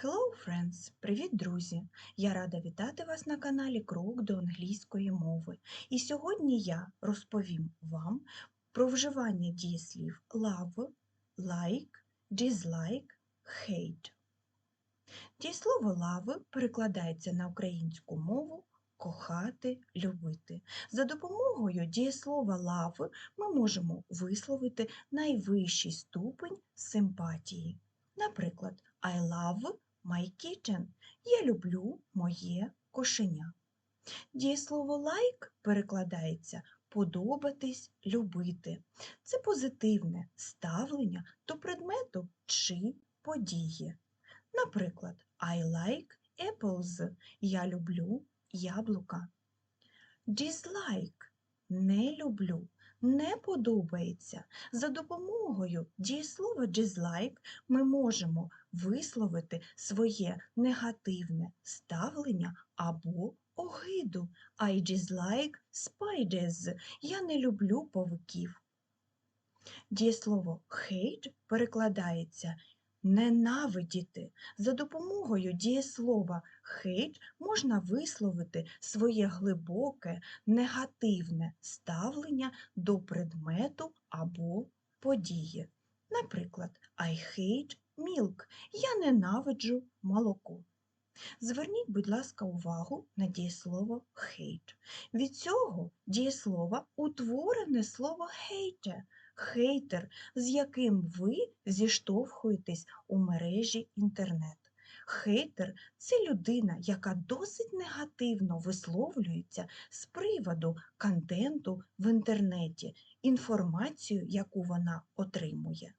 Hello, friends! Привіт, друзі! Я рада вітати вас на каналі Крок до англійської мови. І сьогодні я розповім вам про вживання дієслів love, like, dislike, hate. Дієслово love перекладається на українську мову кохати, любити. За допомогою дієслова love ми можемо висловити найвищий ступень симпатії. Наприклад, I love my kitten. Я люблю моє кошеня. Дієслово like перекладається подобатись, любити. Це позитивне ставлення до предмету чи події. Наприклад, I like apples. Я люблю яблука. Dislike не люблю, не подобається. За допомогою дієслова dislike ми можемо висловити своє негативне ставлення або огиду. I dislike spiders. Я не люблю павуків. Дієслово hate перекладається ненавидіти. За допомогою дієслова hate можна висловити своє глибоке негативне ставлення до предмету або події. Наприклад, I hate milk. Я ненавиджу молоко. Зверніть, будь ласка, увагу на дієслово hate. Від цього дієслова утворене слово hate, хейтер, з яким ви зіштовхуєтесь у мережі інтернет. Хейтер це людина, яка досить негативно висловлюється з приводу контенту в інтернеті, інформацію, яку вона отримує.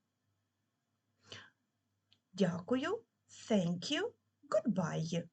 Дякую, thank you, goodbye.